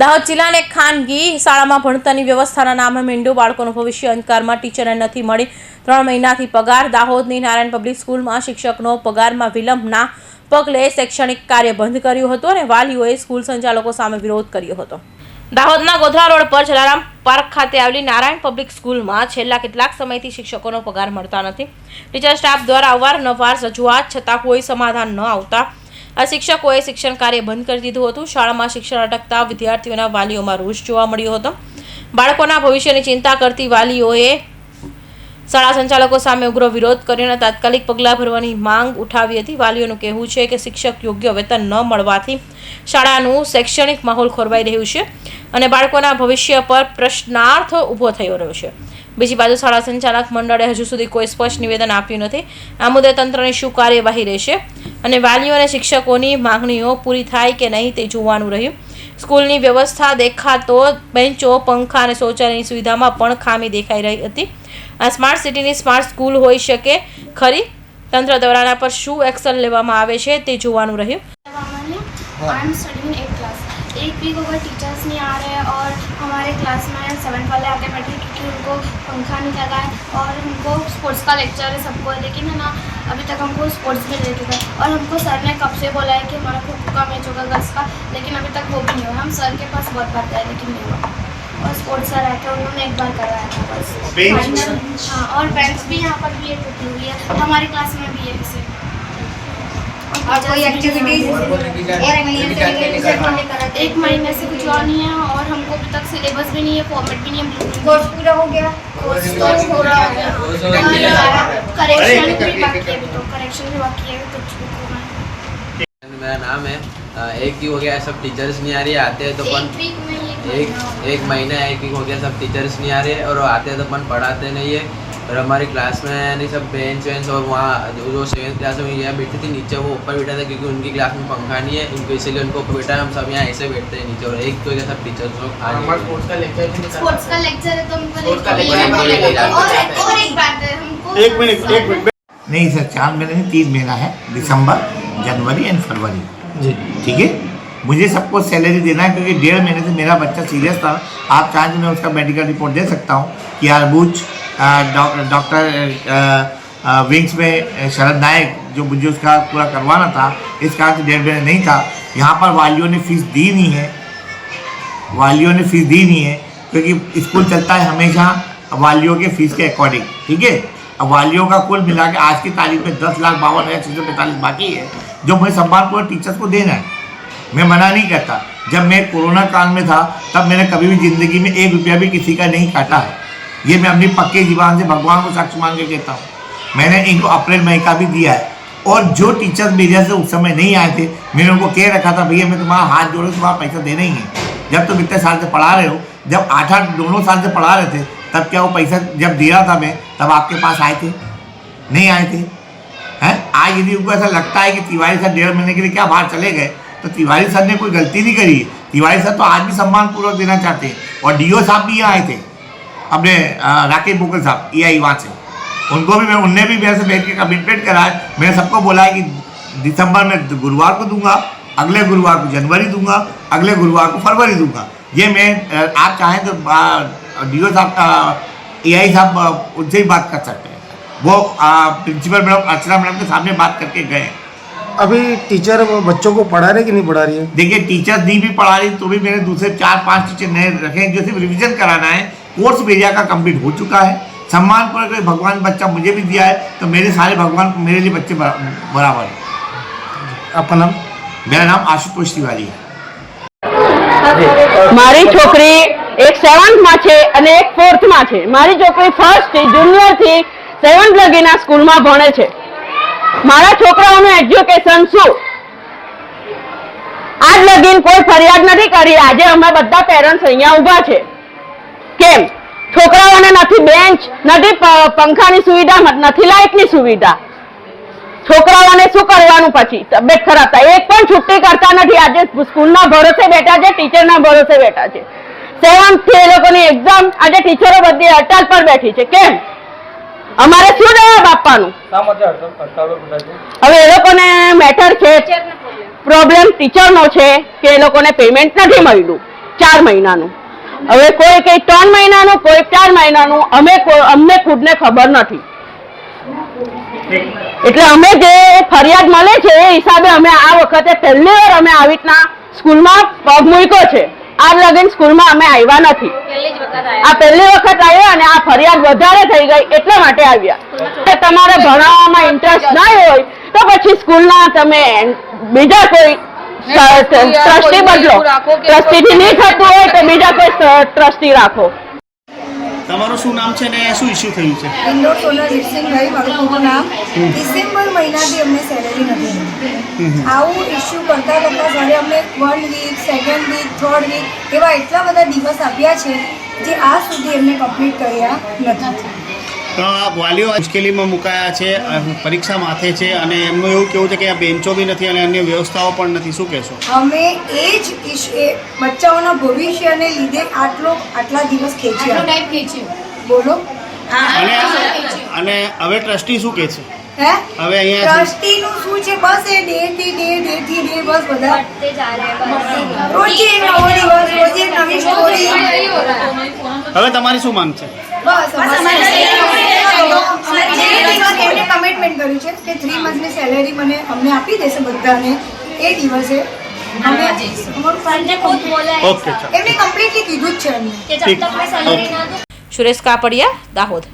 દાહોદ જિલ્લાને ખાનગી શાળામાં ભણતરની વ્યવસ્થાના નામે મીંડુ બાળકોનું ભવિષ્ય અંધકારમાં ટીચરને નથી મળી. ત્રણ મહિનાથી પગાર, દાહોદની નારાયણ પબ્લિક સ્કૂલમાં શિક્ષકનો પગારમાં વિલંબના પગલે શૈક્ષણિક કાર્ય બંધ કર્યું હતું અને વાલીઓએ સ્કૂલ સંચાલકો સામે વિરોધ કર્યો હતો. દાહોદના ગોધરા રોડ પર જલારામ પાર્ક ખાતે આવેલી નારાયણ પબ્લિક સ્કૂલમાં છેલ્લા કેટલાક સમયથી શિક્ષકોનો પગાર મળતા નથી. ટીચર સ્ટાફ દ્વારા અવારનવાર રજૂઆત, છતાં કોઈ સમાધાન ન આવતા આ શિક્ષકોએ શિક્ષણ કાર્ય બંધ કરી દીધું હતું. શાળામાં શિક્ષણ અટકતા વિદ્યાર્થીઓના વાલીઓમાં રોષ જોવા મળ્યો હતો. બાળકોના ભવિષ્યની ચિંતા કરતી વાલીઓએ શાળા સંચાલકો સામે ઉગ્ર વિરોધ કરીને તાત્કાલિક પગલાં ભરવાની માંગ ઉઠાવી હતી. વાલીઓનું કહેવું છે કે શિક્ષક યોગ્ય વેતન ન મળવાથી શાળાનું શૈક્ષણિક માહોલ ખોરવાઈ રહ્યું છે અને બાળકોના ભવિષ્ય પર પ્રશ્નાર્થ ઊભો થયો રહ્યો છે. બીજી બાજુ શાળા સંચાલક મંડળે હજુ સુધી કોઈ સ્પષ્ટ નિવેદન આપ્યું નથી. આ મુદ્દે તંત્રની શું કાર્યવાહી રહેશે અને વાલીઓ અને શિક્ષકોની માંગણીઓ પૂરી થાય કે નહીં તે જોવાનું રહ્યું. સ્કૂલની વ્યવસ્થા દેખાતો બેન્ચો, પંખા અને શૌચાલયની સુવિધામાં પણ ખામી દેખાઈ રહી હતી. આ સ્માર્ટ સિટીની સ્માર્ટ સ્કૂલ હોઈ શકે ખરી? તંત્ર દ્વારા પર શું એક્શન લેવામાં આવે છે તે જોવાનું રહ્યું. एक वीक हो गया टीचर्स नहीं आ रहे हैं और हमारे क्लास में सेवन वाले आके बैठे क्योंकि उनको पंखा नहीं लगा है और हमको स्पोर्ट्स का लेक्चर है सबको। लेकिन है ना अभी तक हमको स्पोर्ट्स में ले चुका है। और हमको सर ने कब से बोला है कि हमारा खो खो का मैच होगा गर्ल्स का लेकिन अभी तक वो भी नहीं हुआ। हम सर के पास बहुत बार गए लेकिन नहीं हुआ। और स्पोर्ट्स सर आए थे उन्होंने एक बार करवाया था बस। फाइनल हाँ और बेंच भी यहाँ पर भी एक टूटी हुई है। हमारी क्लास में भी है। और कोई एक्टिविटीज़ एक महीने से कुछ हुआ नहीं है और हमको अभी तक सिलेबस भी नहीं है फॉर्मेट भी नहीं है कोर्स पूरा हो गया? कोर्स तो हो गया। करेक्शन भी बाकी है तो करेक्शन भी बाकी है कुछ है मेरा नाम है एक वीक हो गया सब टीचर्स नहीं आ रही आते हैं तो अपन एक एक महीना एक महीना एक वीक हो गया सब टीचर्स नहीं आ रहे और आते हैं तो अपन पढ़ाते नहीं है। और हमारी क्लास में यानी सब बेंच वेंच और वहाँ जो जो सेवेंथ क्लास में यहाँ बैठी थी नीचे वो ऊपर बैठा था क्योंकि उनकी क्लास में पंखा नहीं है उनको इसीलिए उनको ऊपर बैठा है हम सब यहाँ ऐसे बैठते हैं नीचे और एक तो सब टीचर्स लोग आ हमारा रहे स्पोर्ट्स का लेक्चर स्पोर्ट्स का लेक्चर है तो हमको स्पोर्ट्स का लेक्चर लेक्चर भी है, और एक बात है हमको एक मिनट एक मिनट नहीं सर चार महीने नहीं तीन महीना है दिसंबर जनवरी एंड फरवरी। जी। ठीक है? मुझे सबको सैलरी देना है क्योंकि डेढ़ महीने से मेरा बच्चा सीरियस था। आप चाहें तो मैं उसका मेडिकल रिपोर्ट दे सकता हूँ कि आरबूज डॉक्टर विंग्स में शरद नायक जो मुझे उसका पूरा करवाना था, इस कारण से डेढ़ महीने नहीं था। यहाँ पर वालियों ने फ़ीस दी नहीं है। वालियों ने फ़ीस दी नहीं है, क्योंकि स्कूल चलता है हमेशा वालियों के फ़ीस के अकॉर्डिंग, ठीक है? अब वालियों का कुल मिला के आज की तारीख में दस लाख बावन हज़ार छः सौ पैंतालीस बाकी है, जो मुझे सम्मानपूर्वक टीचर्स को देना है। मैं मना नहीं करता। जब मैं कोरोना काल में था, तब मैंने कभी भी ज़िंदगी में एक रुपया भी किसी का नहीं काटा है। ये मैं अपनी पक्के जीवान से भगवान को साक्ष मान के कहता हूँ। मैंने इनको अप्रैल मई का भी दिया है। और जो टीचर्स मेरे से उस समय नहीं आए थे, मैंने उनको कह रखा था, भैया, मैं तुम्हारा हाथ जोड़ो, तुम्हारा पैसा देना ही है। जब तुम इतने साल से पढ़ा रहे हो, जब आठ आठ दोनों साल से पढ़ा रहे थे, तब क्या वो पैसा जब दे रहा था मैं, तब आपके पास आए थे? नहीं आए थे? हैं? आज यदि उनको ऐसा लगता है कि तिवारी सर डेढ़ महीने के लिए क्या बाहर चले गए तो तिवारी सर ने कोई गलती नहीं करी। है तिवारी सर तो आज भी सम्मान पूर्वक देना चाहते हैं। और डीओ साहब भी यहाँ आए थे। अपने राकेश बोकल साहब ई आई वहाँ से। उनको भी मैं उनने भी मेरे से बैठ के कमिटमेंट करा है। मैंने सबको बोला है कि दिसंबर में गुरुवार को दूँगा अगले गुरुवार को जनवरी दूँगा अगले गुरुवार को फरवरी दूँगा। ये मैं आप चाहें तो डी ओ साहब का ए आई साहब उनसे ही बात कर सकते हैं। वो प्रिंसिपल मैडम अर्चना मैडम के सामने बात करके गए अभी टीचर बच्चों को पढ़ा रहे कि नहीं पढ़ा रही है? देखिए टीचर नहीं भी पढ़ा रही तो भी मैंने दूसरे चार पाँच टीचर नए रखे हैं जो सिर्फ़ रिविजन कराना है। कोर्स भेजा का कंप्लीट हो चुका है सम्मान पर अगर भगवान बच्चा मुझे भी दिया है तो मेरे सारे भगवान मेरे लिए बच्चे बरा- बराबर है आपका नाम मेरा नाम आशुतोष तिवारी है મારી છોકરી એક સેવન્થમાં છે અને એક ફોર્થમાં છે મારી છોકરી ફર્સ્ટ જુનિયરથી સેવન્થ લગીના સ્કૂલમાં ભણે છે મારા છોકરાઓનું એજ્યુકેશન શું આજ લગીન કોઈ ફરિયાદ નથી કરી આજે અમે બધા પેરેન્ટ્સ અહીંયા ઊભા છે કેમ છોકરાઓને નથી બેન્ચ નથી પંખાની સુવિધા નથી લાઇટની સુવિધા. છોકરાઓને શું કરવાનું પછી? તબિયત ખરાબ થાય. એક પણ છુટ્ટી કરતા નથી. આજે સ્કૂલના ભરોસે બેઠા છે ટીચરના ભરોસે બેઠા છે. સેવન્થથી એ લોકોની એક્ઝામ આજે ટીચરો બધી હડતાલ પર બેઠી છે. કેમ? અમારે શું જવાબ આપવાનું? હવે એ લોકોને મેટર છે પ્રોબ્લેમ ટીચરનો છે કે એ લોકોને પેમેન્ટ નથી મળ્યું. ચાર મહિનાનું. હવે કોઈ કઈ ત્રણ મહિનાનું કોઈ ચાર મહિનાનું અમે અમને ખુદને ખબર નથી. એટલે અમે જે ફરિયાદ મળે છે એ હિસાબે અમે આ વખતે પહેલી વાર અમે આવી રીતના સ્કૂલમાં પગ મૂક્યો છે. આ લગીન સ્કૂલમાં અમે આવ્યા નથી. આ પહેલી વખત આવ્યા અને આ ફરિયાદ વધારે થઈ ગઈ એટલા માટે આવ્યા. તમારે ભણાવવામાં ઇન્ટરેસ્ટ ના હોય તો પછી સ્કૂલના તમે બીજા કોઈ ટ્રસ્ટી બદલો. ટ્રસ્ટીથી નહીં થતું હોય તો બીજા કોઈ ટ્રસ્ટી રાખો. તમારું શું નામ છે ને શું ઇસ્યુ થયું છે? ઇન્દોર સોલર જીતસિંહભાઈ મારું નામ. ડિસેમ્બર મહિનાથી અમને સેલેરી નથી આવું ઇસ્યુ કરતા કરતા જ્યારે અમને one week second week third week એવા એટલા બધા દિવસ આપ્યા છે જે આ સુધી એમને કમ્પ્લીટ કર્યા નથી. વાલીઓ મુશ્કેલીમાં મુકાયા છે પરીક્ષા માથે છે અને એમનું એવું કેવું છે કે આ બેન્ચો બી નથી અને અન્ય વ્યવસ્થાઓ પણ નથી. શું કહેશો? અમે એ જ બચ્ચાઓના ભવિષ્યને લીધે આટલો આટલા દિવસ ખેંચ્યા. બોલો. અને અને હવે ટ્રસ્ટી શું કહે છે? હે? હવે અહીંયા ટ્રસ્ટીનું શું છે? બસ એ ડે થી ડે ડે થી ડે બસ બધા રોજે એક નવો દિવસ રોજે એક નવી સ્ટોરી હવે તમારી શું માંગ છે બસ અમારે જે દિવસ એમને કમિટમેન્ટ કર્યું છે કે થ્રી મંથની સેલેરી મને અમને આપી દેશે બધાને એ દિવસે અમે અમારું संजय खुद बोला है ઓકે ચાલો એમને કમ્પ્લીટલી કીધું જ છે એમને कि जब तक मैं सैलरी ना दूं સુરેશ કાપડિયા દાહોદ